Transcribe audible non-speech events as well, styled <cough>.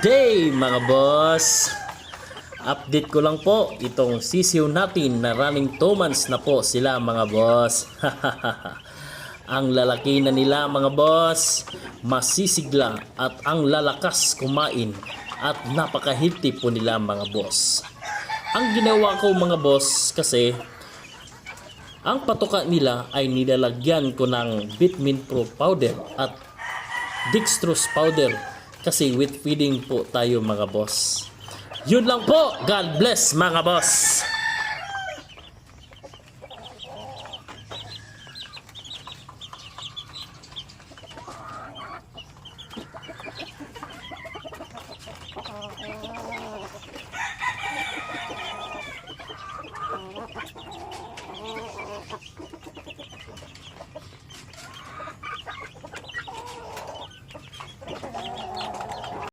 Day mga boss! Update ko lang po itong sisiw natin na running 2 months na po sila mga boss. <laughs> ang lalaki na nila mga boss, masisigla at ang lalakas kumain at napakahilti po nila mga boss. Ang ginawa ko mga boss kasi ang patuka nila ay nilalagyan ko ng Vitamin Pro powder at dextrose powder kasi with feeding po tayo mga boss. Yun lang po. God bless mga boss.